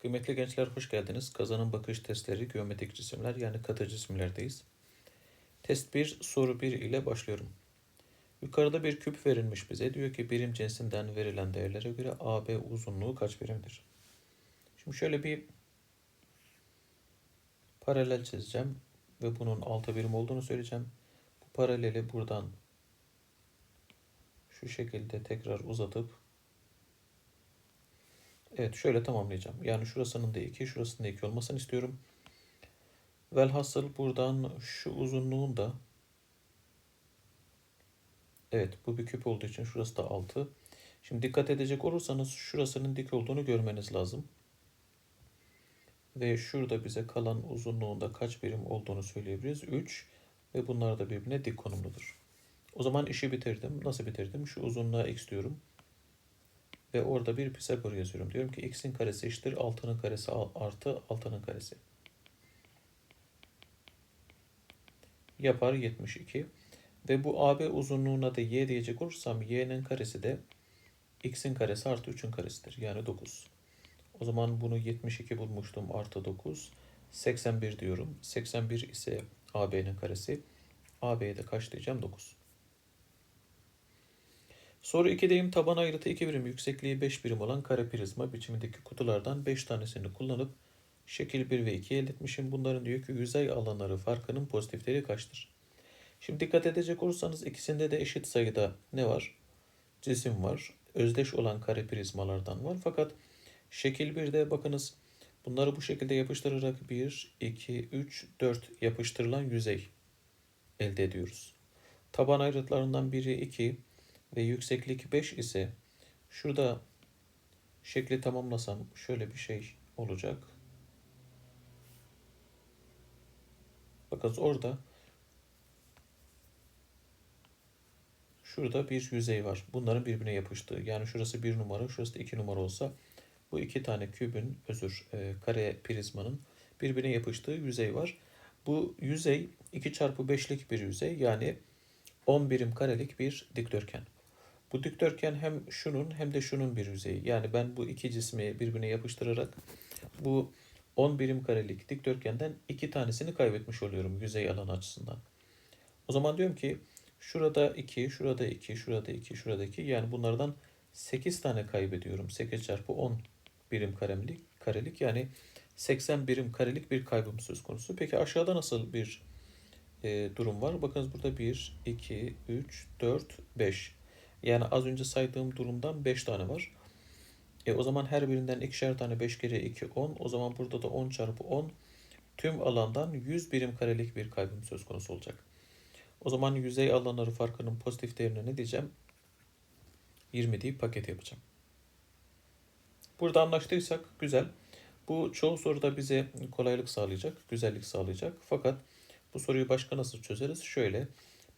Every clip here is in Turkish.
Kıymetli gençler hoş geldiniz. Kazanım bakış testleri geometrik cisimler yani katı cisimlerdeyiz. Test 1 soru 1 ile başlıyorum. Yukarıda bir küp verilmiş bize. Diyor ki birim cinsinden verilen değerlere göre AB uzunluğu kaç birimdir? Şimdi şöyle bir paralel çizeceğim ve bunun 6 birim olduğunu söyleyeceğim. Bu paraleli buradan şu şekilde tekrar uzatıp Evet şöyle tamamlayacağım. Yani şurasının da 2, şurasının da 2 olmasını istiyorum. Velhasıl buradan şu uzunluğun da Evet bu bir küp olduğu için şurası da 6. Şimdi dikkat edecek olursanız şurasının dik olduğunu görmeniz lazım. Ve şurada bize kalan uzunluğunda kaç birim olduğunu söyleyebiliriz. 3 ve bunlar da birbirine dik konumludur. O zaman işi bitirdim. Nasıl bitirdim? Şu uzunluğa x diyorum. Ve orada bir Pisagor yazıyorum. Diyorum ki x'in karesi eşittir 6'nın karesi artı 6'nın karesi. Yapar 72. Ve bu AB uzunluğuna da y diyecek olursam y'nin karesi de x'in karesi artı 3'ün karesidir. Yani 9. O zaman bunu 72 bulmuştum artı 9. 81 diyorum. 81 ise AB'nin karesi. AB'ye de kaç diyeceğim? 9. Soru 2'deyim. Taban ayrıtı 2 birim, yüksekliği 5 birim olan kare prizma biçimindeki kutulardan 5 tanesini kullanıp şekil 1 ve 2 elde etmişim. Bunların diyor ki yüzey alanları farkının pozitifleri kaçtır? Şimdi dikkat edecek olursanız ikisinde de eşit sayıda ne var? Cisim var. Özdeş olan kare prizmalardan var. Fakat şekil 1'de bakınız bunları bu şekilde yapıştırarak 1, 2, 3, 4 yapıştırılan yüzey elde ediyoruz. Taban ayrıtlarından biri 2, ve yükseklik 5 ise şurada şekli tamamlasam şöyle bir şey olacak. Bakın orada şurada bir yüzey var. Bunların birbirine yapıştığı. Yani şurası bir numara, şurası da iki numara olsa bu iki tane kübün, özür, e, kare prizmanın birbirine yapıştığı yüzey var. Bu yüzey 2 çarpı 5'lik bir yüzey yani 10 birim karelik bir dikdörtgen. Bu dikdörtgen hem şunun hem de şunun bir yüzeyi. Yani ben bu iki cismi birbirine yapıştırarak bu 10 birim karelik dikdörtgenden iki tanesini kaybetmiş oluyorum yüzey alanı açısından. O zaman diyorum ki şurada 2, şurada 2, şurada 2, şurada 2 yani bunlardan 8 tane kaybediyorum. 8 çarpı 10 birim karelik, karelik yani 80 birim karelik bir kaybım söz konusu. Peki aşağıda nasıl bir e, durum var? Bakınız burada 1, 2, 3, 4, 5. Yani az önce saydığım durumdan 5 tane var. E o zaman her birinden ikişer tane 5 kere 2 10. O zaman burada da 10 çarpı 10 tüm alandan 100 birim karelik bir kaybım söz konusu olacak. O zaman yüzey alanları farkının pozitif değerine ne diyeceğim? 20 deyip paket yapacağım. Burada anlaştıysak güzel. Bu çoğu soruda bize kolaylık sağlayacak, güzellik sağlayacak. Fakat bu soruyu başka nasıl çözeriz? Şöyle.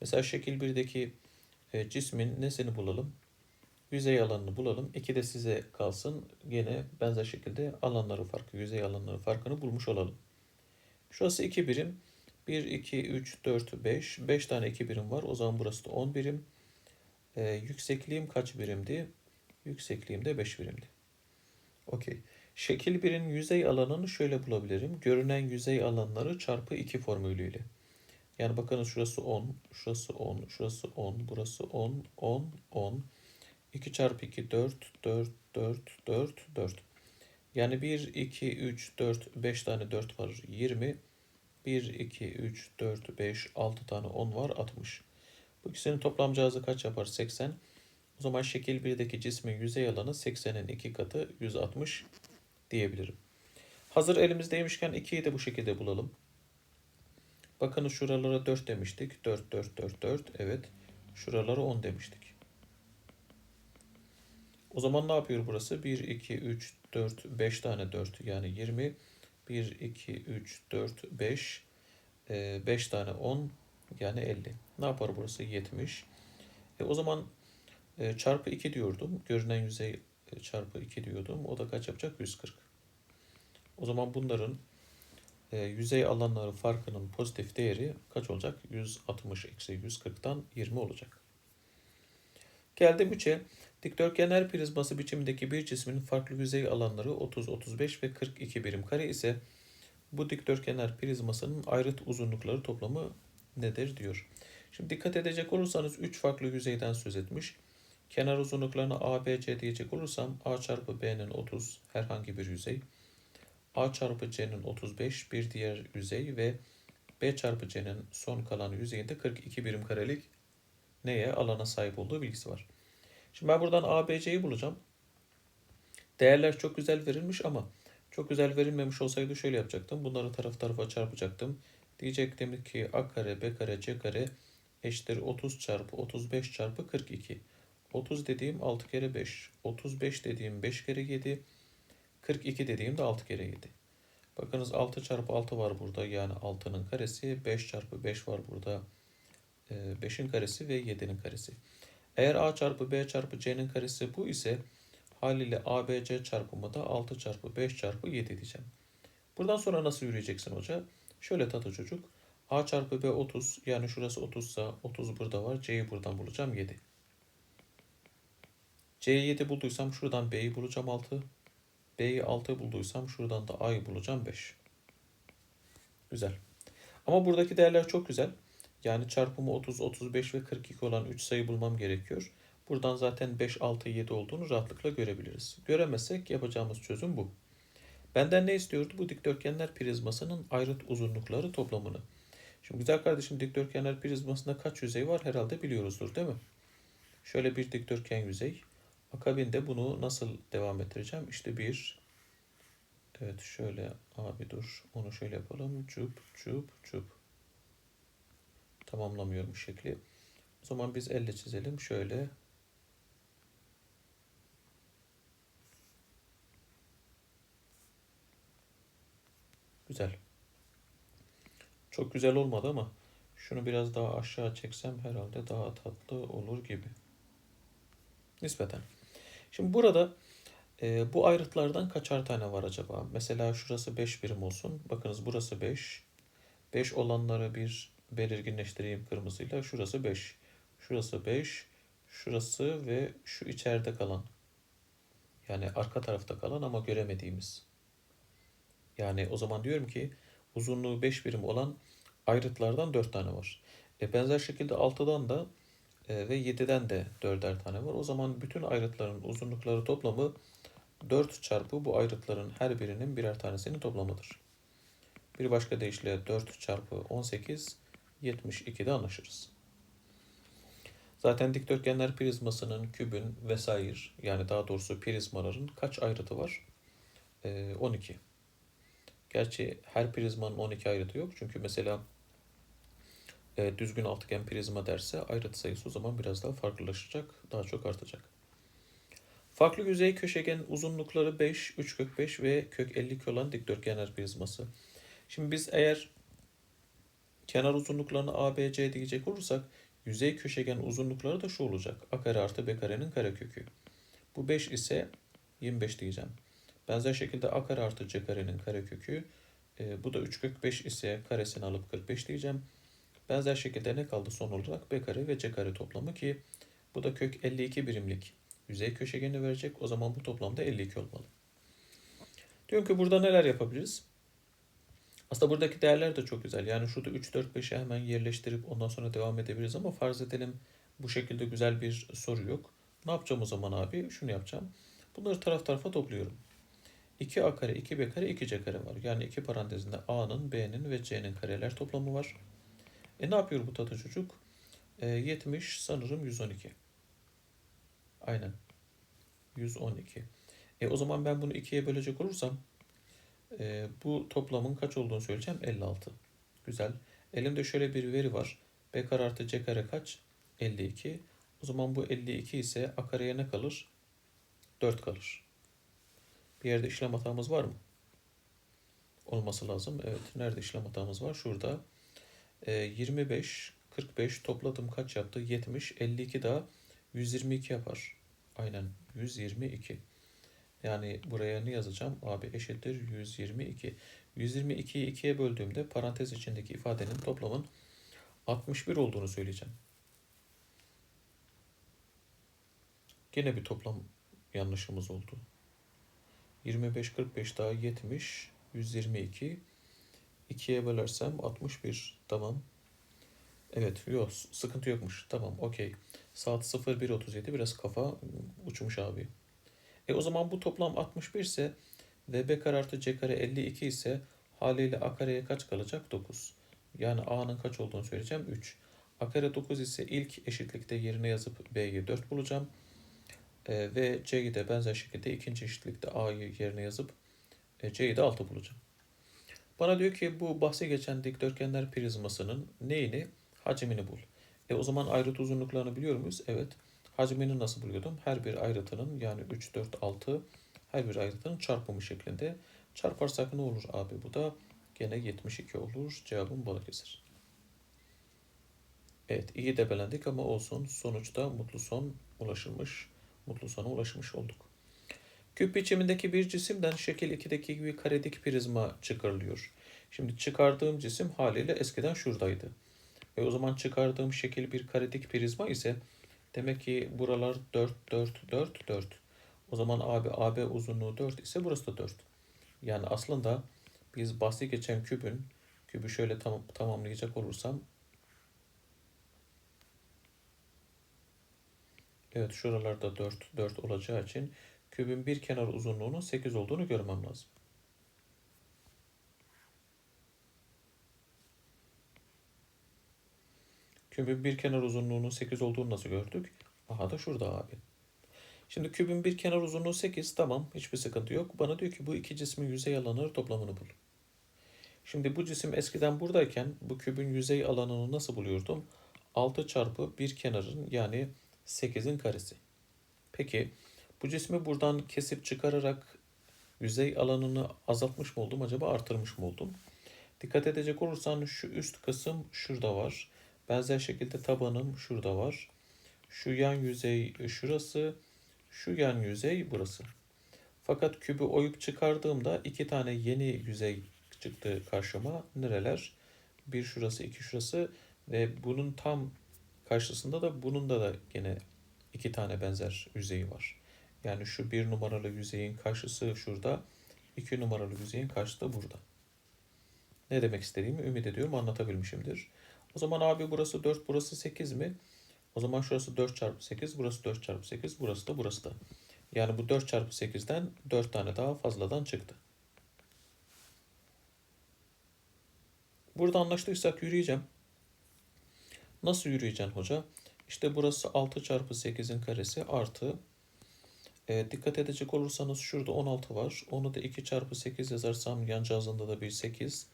Mesela şekil 1'deki e, cismin nesini bulalım? Yüzey alanını bulalım. İki de size kalsın. Yine benzer şekilde alanları farkı, yüzey alanları farkını bulmuş olalım. Şurası 2 birim. 1, 2, 3, 4, 5. 5 tane 2 birim var. O zaman burası da 10 birim. Ee, yüksekliğim kaç birimdi? Yüksekliğim de 5 birimdi. Okey. Şekil 1'in yüzey alanını şöyle bulabilirim. Görünen yüzey alanları çarpı 2 formülüyle. Yani bakınız şurası 10, şurası 10, şurası 10, burası 10, 10, 10. 2 çarpı 2 4, 4, 4, 4, 4. Yani 1, 2, 3, 4, 5 tane 4 var 20. 1, 2, 3, 4, 5, 6 tane 10 var 60. Bu ikisinin toplam cihazı kaç yapar? 80. O zaman şekil 1'deki cismin yüzey alanı 80'in 2 katı 160 diyebilirim. Hazır elimizdeymişken 2'yi de bu şekilde bulalım. Bakın şuralara 4 demiştik. 4, 4, 4, 4. Evet. Şuralara 10 demiştik. O zaman ne yapıyor burası? 1, 2, 3, 4, 5 tane 4 yani 20. 1, 2, 3, 4, 5. 5 tane 10 yani 50. Ne yapar burası? 70. E, o zaman e, çarpı 2 diyordum. Görünen yüzey e, çarpı 2 diyordum. O da kaç yapacak? 140. O zaman bunların e, yüzey alanları farkının pozitif değeri kaç olacak? 160 eksi 140'tan 20 olacak. Geldim 3'e. Dikdörtgenler prizması biçimindeki bir cismin farklı yüzey alanları 30, 35 ve 42 birim kare ise bu dikdörtgenler prizmasının ayrıt uzunlukları toplamı nedir diyor. Şimdi dikkat edecek olursanız 3 farklı yüzeyden söz etmiş. Kenar uzunluklarına A, B, C diyecek olursam A çarpı B'nin 30 herhangi bir yüzey. A çarpı C'nin 35 bir diğer yüzey ve B çarpı C'nin son kalan yüzeyinde 42 birim karelik neye alana sahip olduğu bilgisi var. Şimdi ben buradan A, B, C'yi bulacağım. Değerler çok güzel verilmiş ama çok güzel verilmemiş olsaydı şöyle yapacaktım. Bunları taraf tarafa çarpacaktım. Diyecektim ki A kare, B kare, C kare eşittir 30 çarpı 35 çarpı 42. 30 dediğim 6 kere 5. 35 dediğim 5 kere 7. 42 dediğim de 6 kere 7. Bakınız 6 çarpı 6 var burada yani 6'nın karesi. 5 çarpı 5 var burada. 5'in karesi ve 7'nin karesi. Eğer a çarpı b çarpı c'nin karesi bu ise haliyle a, b, c çarpımı da 6 çarpı 5 çarpı 7 diyeceğim. Buradan sonra nasıl yürüyeceksin hoca? Şöyle tatlı çocuk. a çarpı b 30 yani şurası 30 ise 30 burada var. c'yi buradan bulacağım 7. c'yi 7 bulduysam şuradan b'yi bulacağım 6. b'yi 6 bulduysam şuradan da a'yı bulacağım 5. Güzel. Ama buradaki değerler çok güzel. Yani çarpımı 30, 35 ve 42 olan 3 sayı bulmam gerekiyor. Buradan zaten 5, 6, 7 olduğunu rahatlıkla görebiliriz. Göremezsek yapacağımız çözüm bu. Benden ne istiyordu? Bu dikdörtgenler prizmasının ayrıt uzunlukları toplamını. Şimdi güzel kardeşim dikdörtgenler prizmasında kaç yüzey var herhalde biliyoruzdur değil mi? Şöyle bir dikdörtgen yüzey. Akabinde bunu nasıl devam ettireceğim? İşte bir, evet şöyle abi dur onu şöyle yapalım. Çup, çup, çup tamamlamıyorum şekli. O zaman biz elle çizelim. Şöyle. Güzel. Çok güzel olmadı ama şunu biraz daha aşağı çeksem herhalde daha tatlı olur gibi. Nispeten. Şimdi burada e, bu ayrıtlardan kaçar tane var acaba? Mesela şurası 5 birim olsun. Bakınız burası 5. 5 olanları bir belirginleştireyim kırmızıyla. Şurası 5. Şurası 5. Şurası ve şu içeride kalan. Yani arka tarafta kalan ama göremediğimiz. Yani o zaman diyorum ki uzunluğu 5 birim olan ayrıtlardan 4 tane var. E benzer şekilde 6'dan da e, ve 7'den de 4'er tane var. O zaman bütün ayrıtların uzunlukları toplamı 4 çarpı bu ayrıtların her birinin birer tanesinin toplamıdır. Bir başka deyişle 4 çarpı 18 72'de anlaşırız. Zaten dikdörtgenler prizmasının, kübün vesaire yani daha doğrusu prizmaların kaç ayrıtı var? Ee, 12. Gerçi her prizmanın 12 ayrıtı yok. Çünkü mesela e, düzgün altıgen prizma derse ayrıt sayısı o zaman biraz daha farklılaşacak, daha çok artacak. Farklı yüzey köşegen uzunlukları 5, 3 kök 5 ve kök 52 olan dikdörtgenler prizması. Şimdi biz eğer kenar uzunluklarını ABC diyecek olursak yüzey köşegen uzunlukları da şu olacak. A kare artı B karenin karekökü. Bu 5 ise 25 diyeceğim. Benzer şekilde A kare artı C karenin karekökü. E, bu da 3 kök 5 ise karesini alıp 45 diyeceğim. Benzer şekilde ne kaldı son olarak? B kare ve C kare toplamı ki bu da kök 52 birimlik yüzey köşegeni verecek. O zaman bu toplamda 52 olmalı. Diyorum ki burada neler yapabiliriz? Aslında buradaki değerler de çok güzel. Yani şurada 3, 4, 5'e hemen yerleştirip ondan sonra devam edebiliriz ama farz edelim bu şekilde güzel bir soru yok. Ne yapacağım o zaman abi? Şunu yapacağım. Bunları taraf tarafa topluyorum. 2a kare, 2b kare, 2c kare var. Yani iki parantezinde a'nın, b'nin ve c'nin kareler toplamı var. E ne yapıyor bu tatlı çocuk? E, 70 sanırım 112. Aynen. 112. E o zaman ben bunu 2'ye bölecek olursam e, bu toplamın kaç olduğunu söyleyeceğim. 56. Güzel. Elimde şöyle bir veri var. B kare artı C kare kaç? 52. O zaman bu 52 ise A kareye ne kalır? 4 kalır. Bir yerde işlem hatamız var mı? Olması lazım. Evet. Nerede işlem hatamız var? Şurada. E, 25, 45 topladım kaç yaptı? 70, 52 daha 122 yapar. Aynen 122. Yani buraya ne yazacağım? AB eşittir 122. 122'yi 2'ye böldüğümde parantez içindeki ifadenin toplamın 61 olduğunu söyleyeceğim. Gene bir toplam yanlışımız oldu. 25, 45 daha 70, 122. 2'ye bölersem 61. Tamam. Evet, yok sıkıntı yokmuş. Tamam, okey. Saat 01.37 biraz kafa uçmuş abi. E o zaman bu toplam 61 ise ve b kare artı c kare 52 ise haliyle a kareye kaç kalacak? 9. Yani a'nın kaç olduğunu söyleyeceğim. 3. a kare 9 ise ilk eşitlikte yerine yazıp b'yi 4 bulacağım. E, ve c'yi de benzer şekilde ikinci eşitlikte a'yı yerine yazıp e, c'yi de 6 bulacağım. Bana diyor ki bu bahsi geçen dikdörtgenler prizmasının neyini? Hacmini bul. E o zaman ayrıt uzunluklarını biliyor muyuz? Evet. Hacmini nasıl buluyordum? Her bir ayrıtının yani 3, 4, 6 her bir ayrıtının çarpımı şeklinde. Çarparsak ne olur abi? Bu da gene 72 olur. Cevabım Balıkesir. Evet iyi debelendik ama olsun. Sonuçta mutlu son ulaşılmış. Mutlu sona ulaşmış olduk. Küp biçimindeki bir cisimden şekil 2'deki gibi karedik prizma çıkarılıyor. Şimdi çıkardığım cisim haliyle eskiden şuradaydı. Ve o zaman çıkardığım şekil bir karedik prizma ise demek ki buralar 4, 4, 4, 4. O zaman AB, AB uzunluğu 4 ise burası da 4. Yani aslında biz bahsi geçen kübün, kübü şöyle tam, tamamlayacak olursam Evet şuralarda 4, 4 olacağı için kübün bir kenar uzunluğunun 8 olduğunu görmem lazım. Kübün bir kenar uzunluğunun 8 olduğunu nasıl gördük? Aha da şurada abi. Şimdi kübün bir kenar uzunluğu 8 tamam hiçbir sıkıntı yok. Bana diyor ki bu iki cismin yüzey alanları toplamını bul. Şimdi bu cisim eskiden buradayken bu kübün yüzey alanını nasıl buluyordum? 6 çarpı bir kenarın yani 8'in karesi. Peki bu cismi buradan kesip çıkararak yüzey alanını azaltmış mı oldum acaba artırmış mı oldum? Dikkat edecek olursan şu üst kısım şurada var. Benzer şekilde tabanım şurada var. Şu yan yüzey şurası. Şu yan yüzey burası. Fakat kübü oyup çıkardığımda iki tane yeni yüzey çıktı karşıma. Nereler? Bir şurası, iki şurası ve bunun tam karşısında da bunun da da yine iki tane benzer yüzeyi var. Yani şu bir numaralı yüzeyin karşısı şurada, iki numaralı yüzeyin karşısı da burada. Ne demek istediğimi ümit ediyorum anlatabilmişimdir. O zaman abi burası 4, burası 8 mi? O zaman şurası 4 çarpı 8, burası 4 çarpı 8, burası da burası da. Yani bu 4 çarpı 8'den 4 tane daha fazladan çıktı. Burada anlaştıysak yürüyeceğim. Nasıl yürüyeceksin hoca? İşte burası 6 çarpı 8'in karesi artı e, dikkat edecek olursanız şurada 16 var. Onu da 2 çarpı 8 yazarsam yancağızında da bir 8.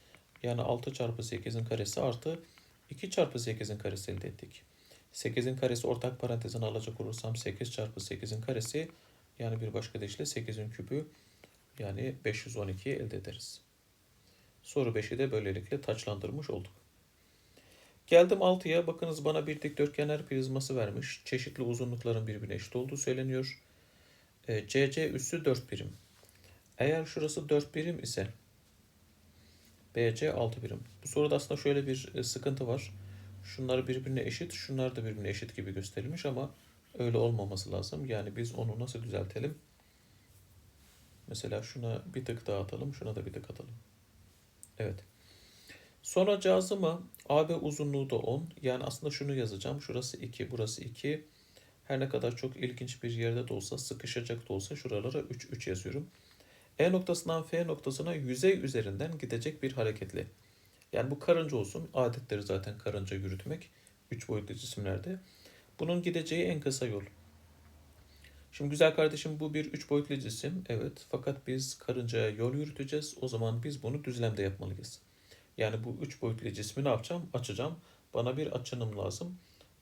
Yani 6 çarpı 8'in karesi artı 2 çarpı 8'in karesi elde ettik. 8'in karesi ortak parantezine alacak olursam 8 çarpı 8'in karesi yani bir başka deyişle 8'in küpü yani 512 elde ederiz. Soru 5'i de böylelikle taçlandırmış olduk. Geldim 6'ya. Bakınız bana bir dikdörtgenler prizması vermiş. Çeşitli uzunlukların birbirine eşit olduğu söyleniyor. E, CC üssü 4 birim. Eğer şurası 4 birim ise BC 6 birim. Bu soruda aslında şöyle bir e, sıkıntı var. Şunlar birbirine eşit, şunlar da birbirine eşit gibi gösterilmiş ama öyle olmaması lazım. Yani biz onu nasıl düzeltelim? Mesela şuna bir tık daha atalım, şuna da bir tık atalım. Evet. Sonra cazıma AB uzunluğu da 10. Yani aslında şunu yazacağım. Şurası 2, burası 2. Her ne kadar çok ilginç bir yerde de olsa, sıkışacak da olsa şuralara 3, 3 yazıyorum. E noktasından F noktasına yüzey üzerinden gidecek bir hareketli. Yani bu karınca olsun. Adetleri zaten karınca yürütmek. 3 boyutlu cisimlerde. Bunun gideceği en kısa yol. Şimdi güzel kardeşim bu bir 3 boyutlu cisim. Evet. Fakat biz karıncaya yol yürüteceğiz. O zaman biz bunu düzlemde yapmalıyız. Yani bu 3 boyutlu cismi ne yapacağım? Açacağım. Bana bir açınım lazım.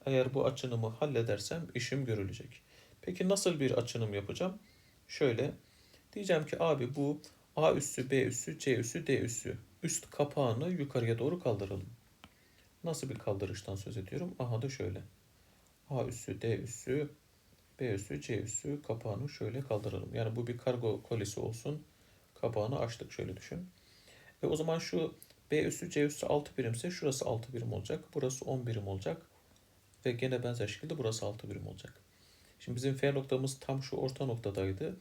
Eğer bu açınımı halledersem işim görülecek. Peki nasıl bir açınım yapacağım? Şöyle diyeceğim ki abi bu A üssü, B üssü, C üssü, D üssü üst kapağını yukarıya doğru kaldıralım. Nasıl bir kaldırıştan söz ediyorum? Aha da şöyle. A üssü, D üssü, B üssü, C üssü kapağını şöyle kaldıralım. Yani bu bir kargo kolisi olsun. Kapağını açtık şöyle düşün. Ve o zaman şu B üssü C üssü 6 birimse şurası 6 birim olacak. Burası 10 birim olacak. Ve gene benzer şekilde burası 6 birim olacak. Şimdi bizim F noktamız tam şu orta noktadaydı.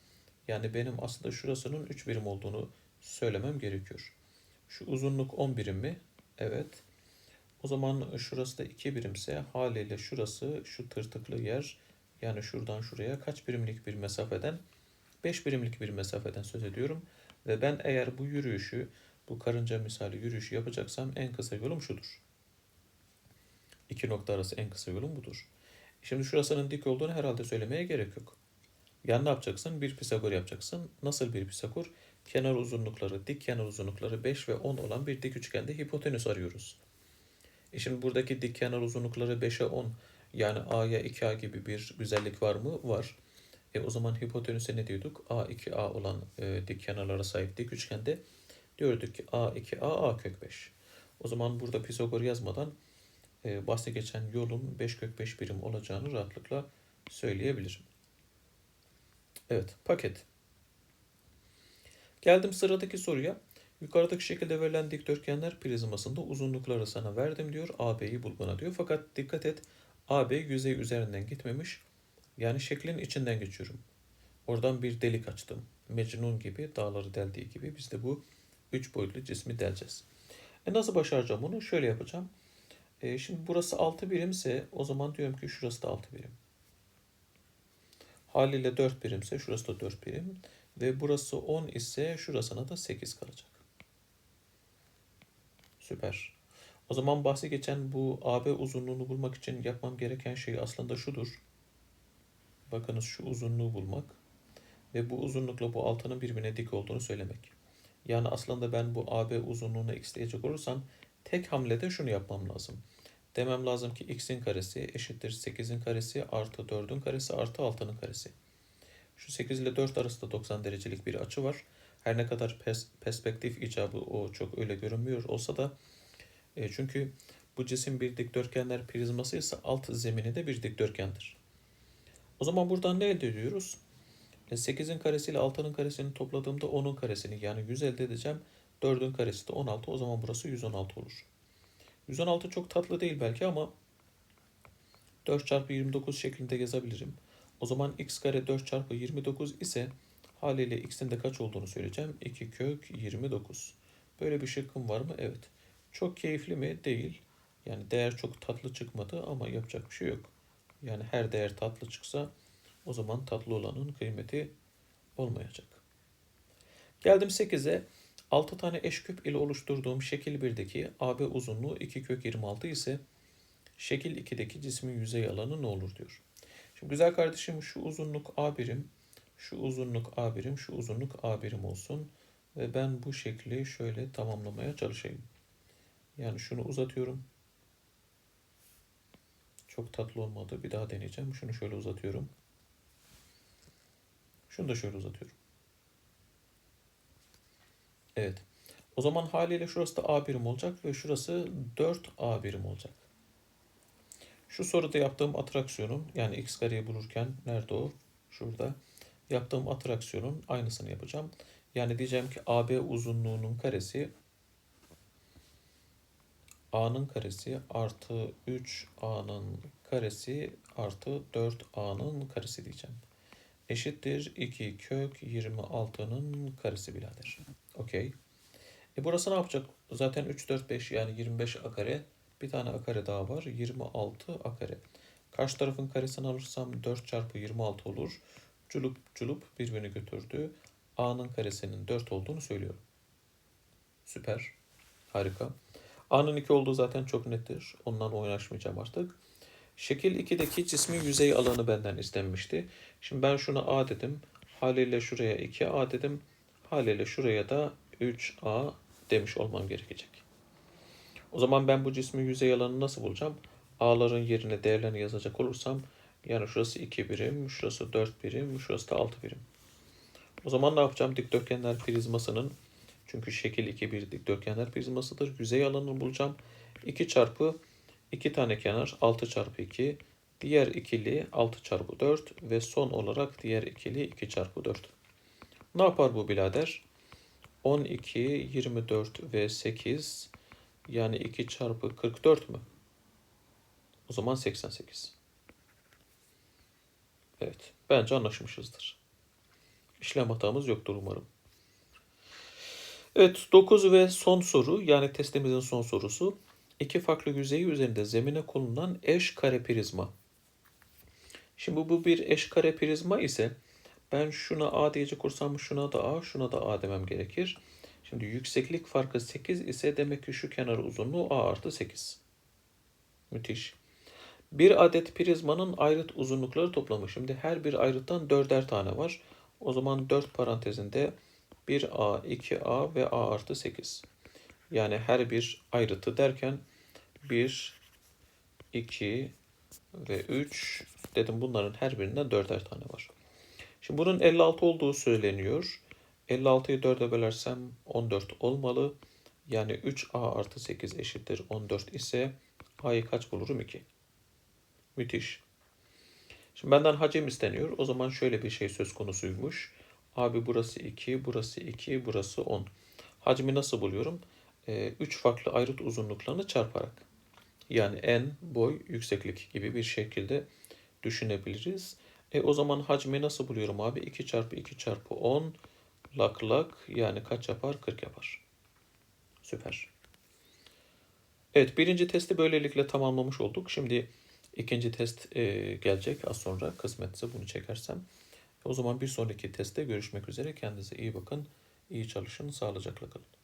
Yani benim aslında şurasının 3 birim olduğunu söylemem gerekiyor. Şu uzunluk 10 birim mi? Evet. O zaman şurası da 2 birimse haliyle şurası şu tırtıklı yer yani şuradan şuraya kaç birimlik bir mesafeden? 5 birimlik bir mesafeden söz ediyorum. Ve ben eğer bu yürüyüşü, bu karınca misali yürüyüşü yapacaksam en kısa yolum şudur. İki nokta arası en kısa yolum budur. Şimdi şurasının dik olduğunu herhalde söylemeye gerek yok. Yani ne yapacaksın? Bir Pisagor yapacaksın. Nasıl bir Pisagor? Kenar uzunlukları, dik kenar uzunlukları 5 ve 10 olan bir dik üçgende hipotenüs arıyoruz. E şimdi buradaki dik kenar uzunlukları 5'e 10 yani A'ya 2A gibi bir güzellik var mı? Var. E o zaman hipotenüse ne diyorduk? A 2A olan e, dik kenarlara sahip dik üçgende diyorduk ki A 2A A kök 5. O zaman burada Pisagor yazmadan e, bahse geçen yolun 5 kök 5 birim olacağını rahatlıkla söyleyebilirim. Evet, paket. Geldim sıradaki soruya. Yukarıdaki şekilde verilen dikdörtgenler prizmasında uzunlukları sana verdim diyor. AB'yi bul bana diyor. Fakat dikkat et AB yüzey üzerinden gitmemiş. Yani şeklin içinden geçiyorum. Oradan bir delik açtım. Mecnun gibi dağları deldiği gibi biz de bu üç boyutlu cismi deleceğiz. E nasıl başaracağım onu? Şöyle yapacağım. E şimdi burası 6 birimse o zaman diyorum ki şurası da 6 birim. Haliyle 4 birimse şurası da 4 birim. Ve burası 10 ise şurasına da 8 kalacak. Süper. O zaman bahsi geçen bu AB uzunluğunu bulmak için yapmam gereken şey aslında şudur. Bakınız şu uzunluğu bulmak ve bu uzunlukla bu altının birbirine dik olduğunu söylemek. Yani aslında ben bu AB uzunluğuna x diyecek olursam tek hamlede şunu yapmam lazım. Demem lazım ki x'in karesi eşittir 8'in karesi artı 4'ün karesi artı 6'nın karesi. Şu 8 ile 4 arasında 90 derecelik bir açı var. Her ne kadar pers perspektif icabı o çok öyle görünmüyor olsa da e, çünkü bu cisim bir dikdörtgenler prizması ise alt zemini de bir dikdörtgendir. O zaman buradan ne elde ediyoruz? E, 8'in karesi ile 6'nın karesini topladığımda 10'un karesini yani 100 elde edeceğim. 4'ün karesi de 16 o zaman burası 116 olur. 116 çok tatlı değil belki ama 4 çarpı 29 şeklinde yazabilirim. O zaman x kare 4 çarpı 29 ise haliyle x'in de kaç olduğunu söyleyeceğim. 2 kök 29. Böyle bir şıkkım var mı? Evet. Çok keyifli mi? Değil. Yani değer çok tatlı çıkmadı ama yapacak bir şey yok. Yani her değer tatlı çıksa o zaman tatlı olanın kıymeti olmayacak. Geldim 8'e. 6 tane eş küp ile oluşturduğum şekil 1'deki AB uzunluğu 2 kök 26 ise şekil 2'deki cismin yüzey alanı ne olur diyor. Şimdi güzel kardeşim şu uzunluk A birim, şu uzunluk A birim, şu uzunluk A birim olsun. Ve ben bu şekli şöyle tamamlamaya çalışayım. Yani şunu uzatıyorum. Çok tatlı olmadı. Bir daha deneyeceğim. Şunu şöyle uzatıyorum. Şunu da şöyle uzatıyorum. Evet. O zaman haliyle şurası da A birim olacak ve şurası 4A birim olacak. Şu soruda yaptığım atraksiyonun yani x kareyi bulurken nerede o? Şurada. Yaptığım atraksiyonun aynısını yapacağım. Yani diyeceğim ki AB uzunluğunun karesi A'nın karesi artı 3A'nın karesi artı 4A'nın karesi diyeceğim. Eşittir 2 kök 26'nın karesi birader. Okey. E burası ne yapacak? Zaten 3, 4, 5 yani 25 a kare. Bir tane a daha var. 26 a kare. Karşı tarafın karesini alırsam 4 çarpı 26 olur. Culup culup birbirini götürdü. A'nın karesinin 4 olduğunu söylüyorum. Süper. Harika. A'nın 2 olduğu zaten çok nettir. Ondan oynaşmayacağım artık. Şekil 2'deki cismin yüzey alanı benden istenmişti. Şimdi ben şuna A dedim. Haliyle şuraya 2A dedim. Haliyle şuraya da 3A demiş olmam gerekecek. O zaman ben bu cismin yüzey alanını nasıl bulacağım? A'ların yerine değerlerini yazacak olursam yani şurası 2 birim, şurası 4 birim, şurası da 6 birim. O zaman ne yapacağım? Dikdörtgenler prizmasının çünkü şekil 2 bir dikdörtgenler prizmasıdır. Yüzey alanını bulacağım. 2 çarpı 2 tane kenar 6 çarpı 2. Diğer ikili 6 çarpı 4 ve son olarak diğer ikili 2 çarpı 4. Ne yapar bu birader? 12, 24 ve 8 yani 2 çarpı 44 mü? O zaman 88. Evet. Bence anlaşmışızdır. İşlem hatamız yoktur umarım. Evet. 9 ve son soru yani testimizin son sorusu. İki farklı yüzeyi üzerinde zemine konulan eş kare prizma. Şimdi bu bir eş kare prizma ise ben şuna A diyecek olursam şuna da A, şuna da A demem gerekir. Şimdi yükseklik farkı 8 ise demek ki şu kenar uzunluğu A artı 8. Müthiş. Bir adet prizmanın ayrıt uzunlukları toplamı. Şimdi her bir ayrıttan dörder tane var. O zaman 4 parantezinde 1A, 2A ve A artı 8. Yani her bir ayrıtı derken 1, 2 ve 3 dedim bunların her birinden dörder tane var. Şimdi bunun 56 olduğu söyleniyor. 56'yı 4'e bölersem 14 olmalı. Yani 3a artı 8 eşittir 14 ise a'yı kaç bulurum 2. Müthiş. Şimdi benden hacim isteniyor. O zaman şöyle bir şey söz konusuymuş. Abi burası 2, burası 2, burası 10. Hacmi nasıl buluyorum? 3 farklı ayrıt uzunluklarını çarparak. Yani en, boy, yükseklik gibi bir şekilde düşünebiliriz. E o zaman hacmi nasıl buluyorum abi? 2 çarpı 2 çarpı 10 lak lak yani kaç yapar? 40 yapar. Süper. Evet birinci testi böylelikle tamamlamış olduk. Şimdi ikinci test e, gelecek az sonra kısmetse bunu çekersem. O zaman bir sonraki testte görüşmek üzere. Kendinize iyi bakın. iyi çalışın. Sağlıcakla kalın.